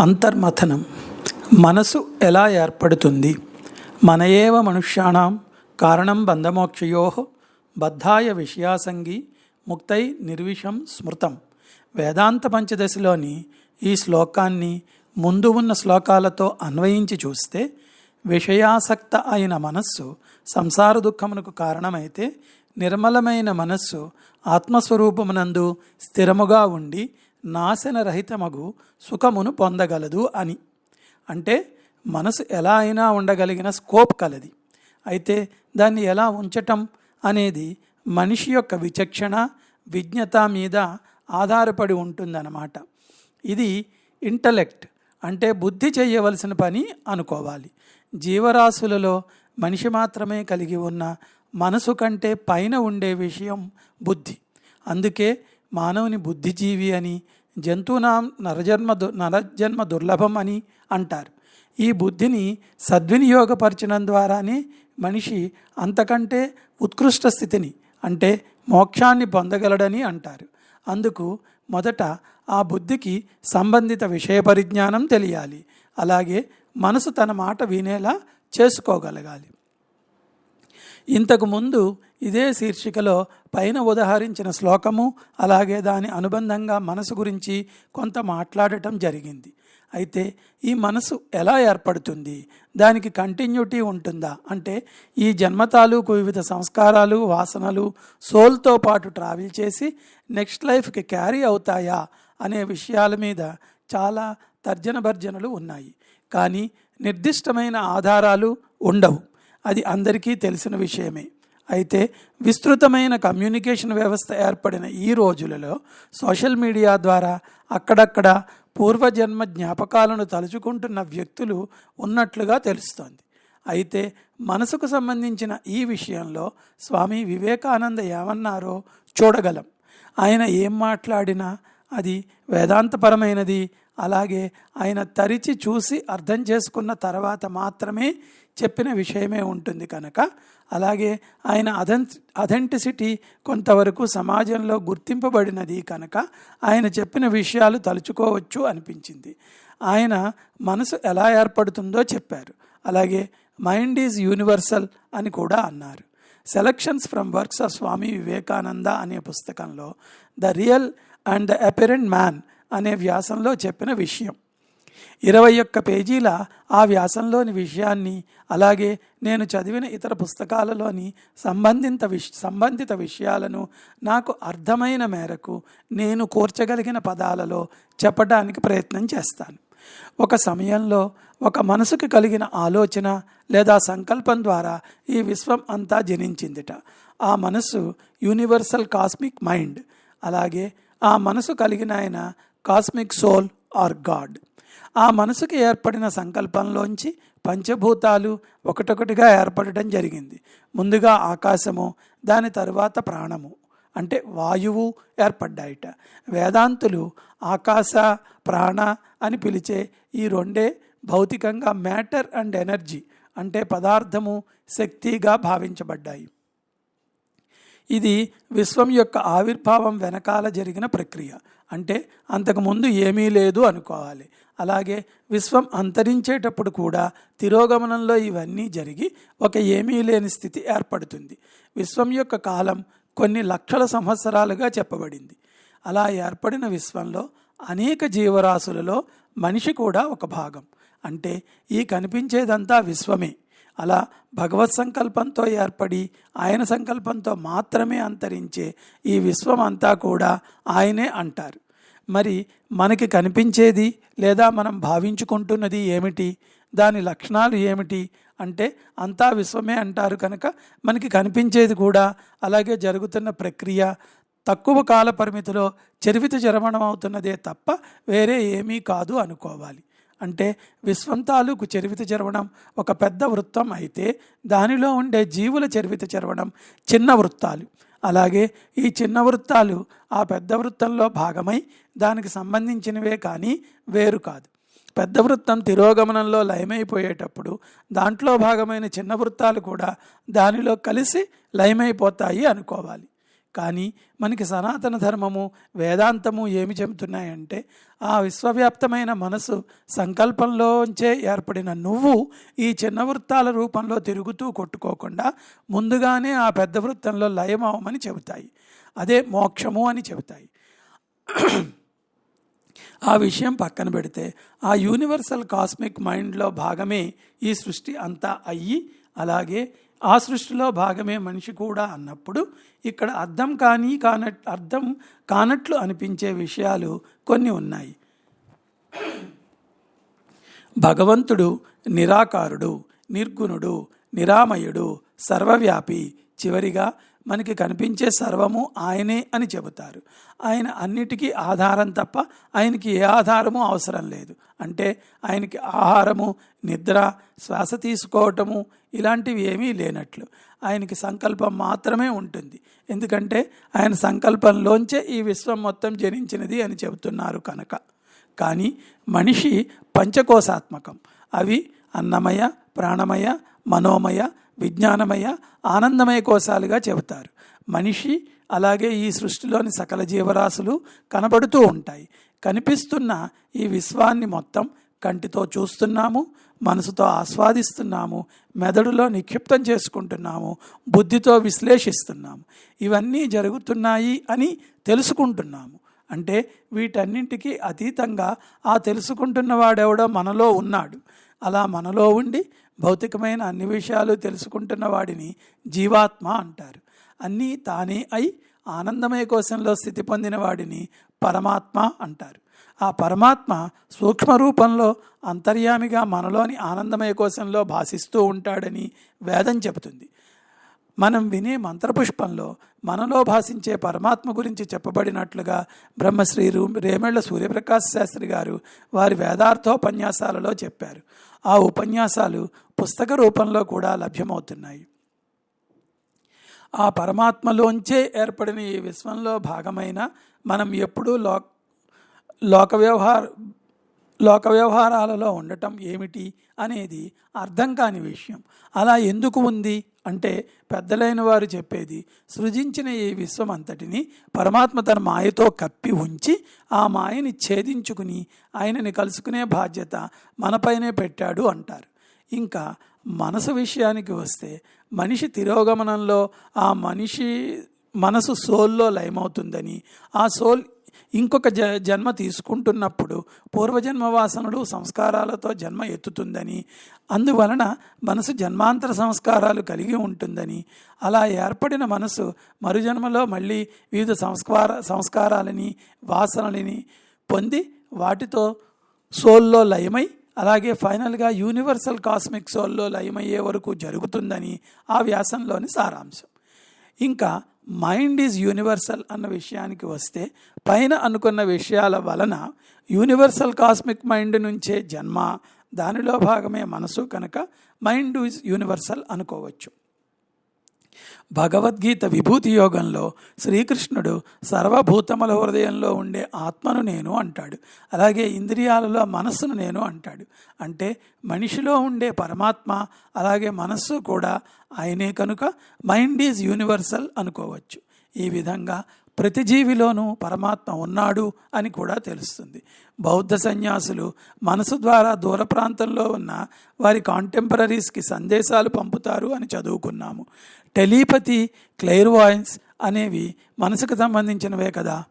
అంతర్మథనం. మనసు ఎలా ఏర్పడుతుంది? మన మనుష్యాణం కారణం బంధమోక్షయో బద్ధాయ విషయాసంగి ముక్తై నిర్విషం స్మృతం. వేదాంత పంచదశలోని ఈ శ్లోకాన్ని ముందు ఉన్న శ్లోకాలతో అన్వయించి చూస్తే విషయాసక్త అయిన మనస్సు సంసార దుఃఖమునకు కారణమైతే నిర్మలమైన మనస్సు ఆత్మస్వరూపమునందు స్థిరముగా ఉండి నాశనరహితమగు సుఖమును పొందగలదు అని. అంటే మనసు ఎలా అయినా ఉండగలిగిన స్కోప్ కలది. అయితే దాన్ని ఎలా ఉంచటం అనేది మనిషి యొక్క విచక్షణ విజ్ఞత మీద ఆధారపడి ఉంటుందన్నమాట. ఇది ఇంటలెక్ట్ అంటే బుద్ధి చేయవలసిన పని అనుకోవాలి. జీవరాశులలో మనిషి మాత్రమే కలిగి ఉన్న మనసు కంటే పైన ఉండే విషయం బుద్ధి. అందుకే మానవుని బుద్ధిజీవి అని జంతువునాం నరజన్మ దు నరజన్మ దుర్లభం అని అంటారు. ఈ బుద్ధిని సద్వినియోగపరచడం ద్వారానే మనిషి అంతకంటే ఉత్కృష్ట స్థితిని అంటే మోక్షాన్ని పొందగలడని అంటారు. అందుకు మొదట ఆ బుద్ధికి సంబంధిత విషయ పరిజ్ఞానం తెలియాలి. అలాగే మనసు తన మాట వినేలా చేసుకోగలగాలి. ఇంతకు ముందు ఇదే శీర్షికలో పైన ఉదహరించిన శ్లోకము అలాగే దాని అనుబంధంగా మనసు గురించి కొంత మాట్లాడటం జరిగింది. అయితే ఈ మనసు ఎలా ఏర్పడుతుంది? దానికి కంటిన్యూటీ ఉంటుందా? అంటే ఈ జన్మ తాలూకు వివిధ సంస్కారాలు వాసనలు సోల్తో పాటు ట్రావెల్ చేసి నెక్స్ట్ లైఫ్కి క్యారీ అవుతాయా అనే విషయాల మీద చాలా తర్జన భర్జనలు ఉన్నాయి. కానీ నిర్దిష్టమైన ఆధారాలు ఉండవు. అది అందరికీ తెలిసిన విషయమే. అయితే విస్తృతమైన కమ్యూనికేషన్ వ్యవస్థ ఏర్పడిన ఈ రోజులలో సోషల్ మీడియా ద్వారా అక్కడక్కడ పూర్వజన్మ జ్ఞాపకాలను తలుచుకుంటున్న వ్యక్తులు ఉన్నట్లుగా తెలుస్తోంది. అయితే మనసుకు సంబంధించిన ఈ విషయంలో స్వామి వివేకానంద ఏమన్నారో చూడగలం. ఆయన ఏం మాట్లాడినా అది వేదాంతపరమైనది అలాగే ఆయన తరిచి చూసి అర్థం చేసుకున్న తర్వాత మాత్రమే చెప్పిన విషయమే ఉంటుంది కనుక. అలాగే ఆయన అథెన్ అథెంటిసిటీ కొంతవరకు సమాజంలో గుర్తింపబడినది కనుక ఆయన చెప్పిన విషయాలు తలుచుకోవచ్చు అనిపించింది. ఆయన మనసు ఎలా ఏర్పడుతుందో చెప్పారు. అలాగే మైండ్ ఈజ్ యూనివర్సల్ అని కూడా అన్నారు. Selections from works of Swami Vivekananda అనే పుస్తకంలో the real and the apparent man అనే వ్యాసంలో చెప్పిన విషయం. ఇరవై ఒక్క పేజీల ఆ వ్యాసంలోని విషయాన్ని అలాగే నేను చదివిన ఇతర పుస్తకాలలోని సంబంధిత విష సంబంధిత విషయాలను నాకు అర్థమైన మేరకు నేను కూర్చగలిగిన పదాలలో చెప్పడానికి ప్రయత్నం చేస్తాను. ఒక సమయంలో ఒక మనసుకు కలిగిన ఆలోచన లేదా సంకల్పం ద్వారా ఈ విశ్వం అంతా జనించిందిట. ఆ మనసు యూనివర్సల్ కాస్మిక్ మైండ్. అలాగే ఆ మనసు కలిగిన ఆయన కాస్మిక్ సోల్ ఆర్ గాడ్. ఆ మనసుకు ఏర్పడిన సంకల్పంలోంచి పంచభూతాలు ఒకటొకటిగా ఏర్పడటం జరిగింది. ముందుగా ఆకాశము దాని తరువాత ప్రాణము అంటే వాయువు ఏర్పడ్డాయిట. వేదాంతులు ఆకాశ ప్రాణ అని పిలిచే ఈ రెండే భౌతికంగా మ్యాటర్ అండ్ ఎనర్జీ అంటే పదార్థము శక్తిగా భావించబడ్డాయి. ఇది విశ్వం యొక్క ఆవిర్భావం వెనకాల జరిగిన ప్రక్రియ. అంటే అంతకుముందు ఏమీ లేదు అనుకోవాలి. అలాగే విశ్వం అంతరించేటప్పుడు కూడా తిరోగమనంలో ఇవన్నీ జరిగి ఒక ఏమీ లేని స్థితి ఏర్పడుతుంది. విశ్వం యొక్క కాలం కొన్ని లక్షల సంవత్సరాలుగా చెప్పబడింది. అలా ఏర్పడిన విశ్వంలో అనేక జీవరాశులలో మనిషి కూడా ఒక భాగం. అంటే ఈ కనిపించేదంతా విశ్వమే. అలా భగవత్ సంకల్పంతో ఏర్పడి ఆయన సంకల్పంతో మాత్రమే అంతరించే ఈ విశ్వం అంతా కూడా ఆయనే అంటారు. మరి మనకి కనిపించేది లేదా మనం భావించుకుంటున్నది ఏమిటి? దాని లక్షణాలు ఏమిటి? అంటే అంతా విశ్వమే అంటారు కనుక మనకి కనిపించేది కూడా అలాగే జరుగుతున్న ప్రక్రియ తక్కువ కాల పరిమితిలో చరివిత చరమణం అవుతున్నదే తప్ప వేరే ఏమీ కాదు అనుకోవాలి. అంటే విశ్వం తాలూకు చరివిత చెరవడం. ఒక పెద్ద వృత్తం అయితే దానిలో ఉండే జీవుల చరివిత చెరవడం చిన్న వృత్తాలు. అలాగే ఈ చిన్న వృత్తాలు ఆ పెద్ద వృత్తంలో భాగమై దానికి సంబంధించినవే కానీ వేరు కాదు. పెద్ద వృత్తం తిరోగమనంలో లయమైపోయేటప్పుడు దాంట్లో భాగమైన చిన్న వృత్తాలు కూడా దానిలో కలిసి లయమైపోతాయి అనుకోవాలి. కానీ మనకి సనాతన ధర్మము వేదాంతము ఏమి చెబుతున్నాయంటే ఆ విశ్వవ్యాప్తమైన మనసు సంకల్పంలోంచే ఏర్పడిన నువ్వు ఈ చిన్న వృత్తాల రూపంలో తిరుగుతూ కొట్టుకోకుండా ముందుగానే ఆ పెద్ద వృత్తంలో లయమవమని చెబుతాయి. అదే మోక్షము అని చెబుతాయి. ఆ విషయం పక్కన పెడితే ఆ యూనివర్సల్ కాస్మిక్ మైండ్లో భాగమే ఈ సృష్టి అంతా అయ్యి అలాగే ఆ సృష్టిలో భాగమే మనిషి కూడా అన్నప్పుడు ఇక్కడ అర్థం కానీ కానట్ అర్థం కానట్లు అనిపించే విషయాలు కొన్ని ఉన్నాయి. భగవంతుడు నిరాకారుడు నిర్గుణుడు నిరామయుడు సర్వవ్యాపి చివరిగా మనకి కనిపించే సర్వము ఆయనే అని చెబుతారు. ఆయన అన్నిటికీ ఆధారం తప్ప ఆయనకి ఏ ఆధారము అవసరం లేదు. అంటే ఆయనకి ఆహారము నిద్ర శ్వాస తీసుకోవటము ఇలాంటివి ఏమీ లేనట్లు. ఆయనకి సంకల్పం మాత్రమే ఉంటుంది. ఎందుకంటే ఆయన సంకల్పంలోంచే ఈ విశ్వం మొత్తం జనించినది అని చెబుతున్నారు కనుక. కానీ మనిషి పంచకోశాత్మకం. అవి అన్నమయ ప్రాణమయ మనోమయ విజ్ఞానమయ ఆనందమయ కోశాలుగా చెబుతారు. మనిషి అలాగే ఈ సృష్టిలోని సకల జీవరాశులు కనబడుతూ ఉంటాయి. కనిపిస్తున్న ఈ విశ్వాన్ని మొత్తం కంటితో చూస్తున్నాము మనసుతో ఆస్వాదిస్తున్నాము మెదడులో నిక్షిప్తం చేసుకుంటున్నాము బుద్ధితో విశ్లేషిస్తున్నాము. ఇవన్నీ జరుగుతున్నాయి అని తెలుసుకుంటున్నాము. అంటే వీటన్నింటికి అతీతంగా ఆ తెలుసుకుంటున్న వాడెవడో మనలో ఉన్నాడు. అలా మనలో ఉండి భౌతికమైన అన్ని విషయాలు తెలుసుకుంటున్న వాడిని జీవాత్మ అంటారు. అన్నీ తానే అయి ఆనందమయ కోశంలో స్థితి పొందిన వాడిని పరమాత్మ అంటారు. ఆ పరమాత్మ సూక్ష్మ రూపంలో అంతర్యామిగా మనలోని ఆనందమయ కోశంలో భాషిస్తూ ఉంటాడని వేదం చెబుతుంది. మనం వినే మంత్రపుష్పంలో మనలో భాషించే పరమాత్మ గురించి చెప్పబడినట్లుగా బ్రహ్మశ్రీ రు రేమెళ్ళ సూర్యప్రకాశ్ శాస్త్రి గారు వారి వేదార్థోపన్యాసాలలో చెప్పారు. ఆ ఉపన్యాసాలు పుస్తక రూపంలో కూడా లభ్యమవుతున్నాయి. ఆ పరమాత్మలోంచే ఏర్పడిన ఈ విశ్వంలో భాగమైన మనం ఎప్పుడూ లో లోక వ్యవహార లోక వ్యవహారాలలో ఉండటం ఏమిటి అనేది అర్థం కాని విషయం. అలా ఎందుకు ఉంది? అంటే పెద్దలైన వారు చెప్పేది సృజించిన ఈ విశ్వం అంతటిని పరమాత్మ తన మాయతో కప్పి ఉంచి ఆ మాయని ఛేదించుకుని ఆయనని కలుసుకునే బాధ్యత మనపైనే పెట్టాడు అంటారు. ఇంకా మనసు విషయానికి వస్తే మనిషి తిరోగమనంలో ఆ మనిషి మనసు సోల్లో లయమవుతుందని ఆ సోల్ ఇంకొక జ జన్మ తీసుకుంటున్నప్పుడు పూర్వజన్మ వాసనలు సంస్కారాలతో జన్మ ఎత్తుతుందని అందువలన మనసు జన్మాంతర సంస్కారాలు కలిగి ఉంటుందని అలా ఏర్పడిన మనసు మరుజన్మలో మళ్ళీ వివిధ సంస్కార సంస్కారాలని వాసనలని పొంది వాటితో సోల్లో లయమై అలాగే ఫైనల్గా యూనివర్సల్ కాస్మిక్ సోల్లో లయమయ్యే వరకు జరుగుతుందని ఆ వ్యాసంలోని సారాంశం. ఇంకా మైండ్ ఈజ్ యూనివర్సల్ అన్న విషయానికి వస్తే పైన అనుకున్న విషయాల వలన యూనివర్సల్ కాస్మిక్ మైండ్ నుంచే జన్మ దానిలో భాగమే మనసు కనుక మైండ్ ఈజ్ యూనివర్సల్ అనుకోవచ్చు. భగవద్గీత విభూతి యోగంలో శ్రీకృష్ణుడు సర్వభూతముల హృదయంలో ఉండే ఆత్మను నేను అంటాడు. అలాగే ఇంద్రియాలలో మనస్సును నేను అంటాడు. అంటే మనిషిలో ఉండే పరమాత్మ అలాగే మనస్సు కూడా ఆయనే కనుక. మైండ్ ఈజ్ యూనివర్సల్ అనుకోవచ్చు. ఈ విధంగా ప్రతి జీవిలోనూ పరమాత్మ ఉన్నాడు అని కూడా తెలుస్తుంది. బౌద్ధ సన్యాసులు మనసు ద్వారా దూర ప్రాంతంలో ఉన్న వారి కాంటెంపరీస్కి సందేశాలు పంపుతారు అని చదువుకున్నాము. టెలీపతి క్లెయిర్వాయిన్స్ అనేవి మనసుకు సంబంధించినవే కదా.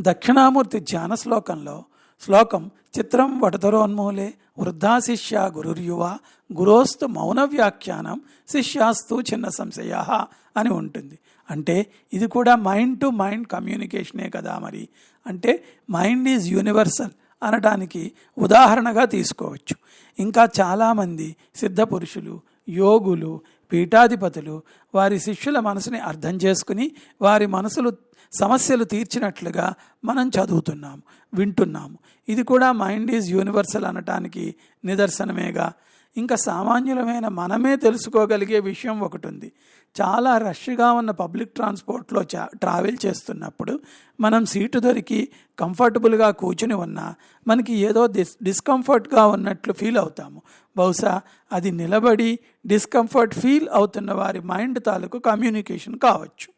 దక్షిణామూర్తి ధ్యాన శ్లోకంలో శ్లోకం చిత్రం వటతరోన్మూలే వృద్ధా శిష్య గురుర్యువ గురోస్తు మౌన వ్యాఖ్యానం శిష్యాస్తు చిన్న సంశయ అని ఉంటుంది. అంటే ఇది కూడా మైండ్ టు మైండ్ కమ్యూనికేషనే కదా మరి. అంటే మైండ్ ఈజ్ యూనివర్సల్ అనటానికి ఉదాహరణగా తీసుకోవచ్చు. ఇంకా చాలామంది సిద్ధ పురుషులు యోగులు పీఠాధిపతులు వారి శిష్యుల మనసుని అర్థం చేసుకుని వారి మనసులు సమస్యలు తీర్చినట్లుగా మనం చదువుతున్నాము వింటున్నాము. ఇది కూడా మైండ్ ఈజ్ యూనివర్సల్ అనటానికి నిదర్శనమేగా. ఇంకా సామాన్యులమైన మనమే తెలుసుకోగలిగే విషయం ఒకటి ఉంది చాలా రష్గా ఉన్న పబ్లిక్ ట్రాన్స్పోర్ట్లో చా ట్రావెల్ చేస్తున్నప్పుడు మనం సీటు దొరికి కంఫర్టబుల్గా కూర్చుని ఉన్నా మనకి ఏదో డిస్ డిస్కంఫర్ట్గా ఉన్నట్లు ఫీల్ అవుతాము. బహుశా అది నిలబడి డిస్కంఫర్ట్ ఫీల్ అవుతున్న వారి మైండ్ తాలూకు కమ్యూనికేషన్ కావచ్చు.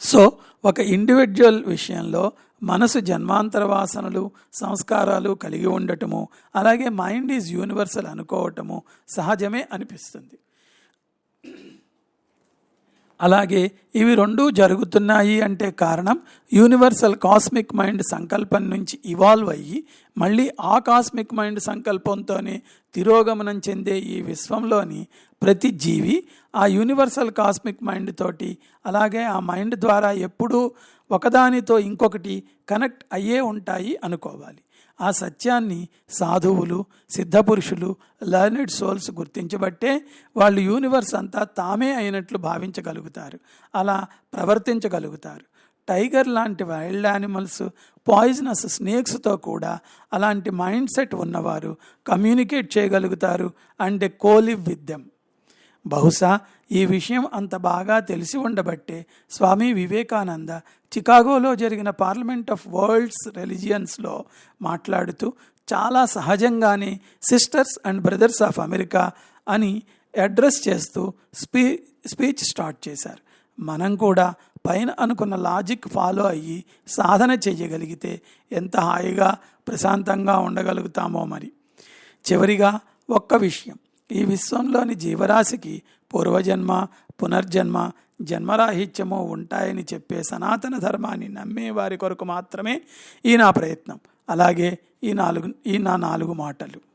సో ఒక ఇండివిజువల్ విషయంలో మనసు జన్మాంతర వాసనలు సంస్కారాలు కలిగి ఉండటము అలాగే మైండ్ ఈజ్ యూనివర్సల్ అనుకోవటము సహజమే అనిపిస్తుంది. అలాగే ఇవి రెండూ జరుగుతున్నాయి అంటే కారణం యూనివర్సల్ కాస్మిక్ మైండ్ సంకల్పం నుంచి ఇవాల్వ్ అయ్యి మళ్ళీ ఆ కాస్మిక్ మైండ్ సంకల్పంతోనే తిరోగమనం చెందే ఈ విశ్వంలోని ప్రతి జీవి ఆ యూనివర్సల్ కాస్మిక్ మైండ్ తోటి అలాగే ఆ మైండ్ ద్వారా ఎప్పుడూ ఒకదానితో ఇంకొకటి కనెక్ట్ అయ్యే ఉంటాయి అనుకోవాలి. ఆ సత్యాన్ని సాధువులు సిద్ధపురుషులు లర్నెడ్ సోల్స్ గుర్తించబట్టే వాళ్ళు యూనివర్స్ అంతా తామే అయినట్లు భావించగలుగుతారు. అలా ప్రవర్తించగలుగుతారు. టైగర్ లాంటి వైల్డ్ యానిమల్స్ పాయిజనస్ స్నేక్స్తో కూడా అలాంటి మైండ్ సెట్ ఉన్నవారు కమ్యూనికేట్ చేయగలుగుతారు. అండ్ కోలివ్ విత్ దెమ్ బహుశా ఈ విషయం అంత బాగా తెలిసి ఉండబట్టే స్వామి వివేకానంద చికాగోలో జరిగిన పార్లమెంట్ ఆఫ్ వరల్డ్స్ రెలిజియన్స్లో మాట్లాడుతూ చాలా సహజంగానే sisters and brothers of America అని అడ్రస్ చేస్తూ స్పీ స్పీచ్ స్టార్ట్ చేశారు. మనం కూడా పైన అనుకున్న లాజిక్ ఫాలో అయ్యి సాధన చేయగలిగితే ఎంత హాయిగా ప్రశాంతంగా ఉండగలుగుతామో మరి. చివరిగా ఒక్క విషయం. ఈ విశ్వంలోని జీవరాశికి పూర్వజన్మ పునర్జన్మ జన్మరాహిత్యము ఉంటాయని చెప్పే సనాతన ధర్మాన్ని నమ్మే వారి కొరకు మాత్రమే ఈ నా ప్రయత్నం. అలాగే ఈ నాలుగు ఈ నా నాలుగు మాటలు.